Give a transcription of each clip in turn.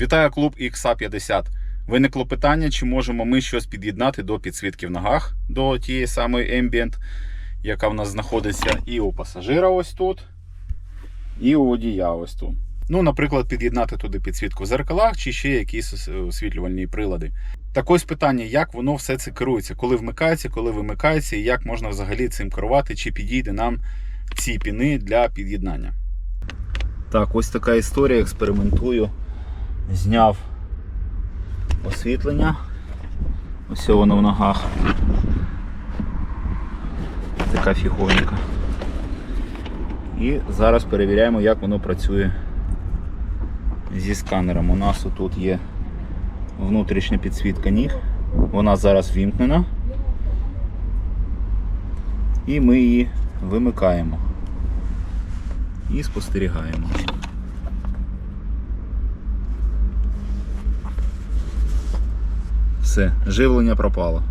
Вітаю клуб XA50. Виникло питання, чи можемо ми щось під'єднати до підсвітки в ногах, до тієї самої Ambient, яка в нас знаходиться і у пасажира ось тут, і у водія ось тут. Ну, наприклад, під'єднати туди підсвітку в зеркалах чи ще якісь освітлювальні прилади. Так ось питання, як воно все це керується, коли вмикається, коли вимикається, і як можна взагалі цим керувати, чи підійде нам ці піни для під'єднання. Так, ось така історія. Експериментую. Зняв освітлення. Ось воно в ногах. Така фіговенька. І зараз перевіряємо, як воно працює зі сканером. У нас тут є внутрішня підсвітка ніг. Вона зараз вімкнена. І ми її вимикаємо. І спостерігаємо. Все, живлення пропало.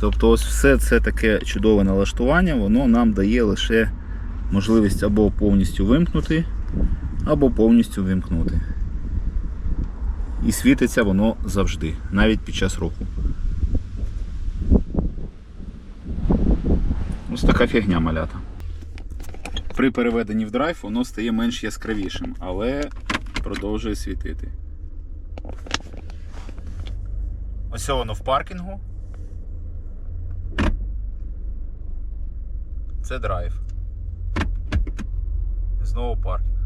Тобто ось все це таке чудове налаштування, воно нам дає лише можливість або повністю вимкнути, або повністю вимкнути. І світиться воно завжди, навіть під час руху. Ось така фігня малята. При переведенні в драйв воно стає менш яскравішим, але продовжує світити. Ось воно в паркінгу. Це драйв. Знову паркінг.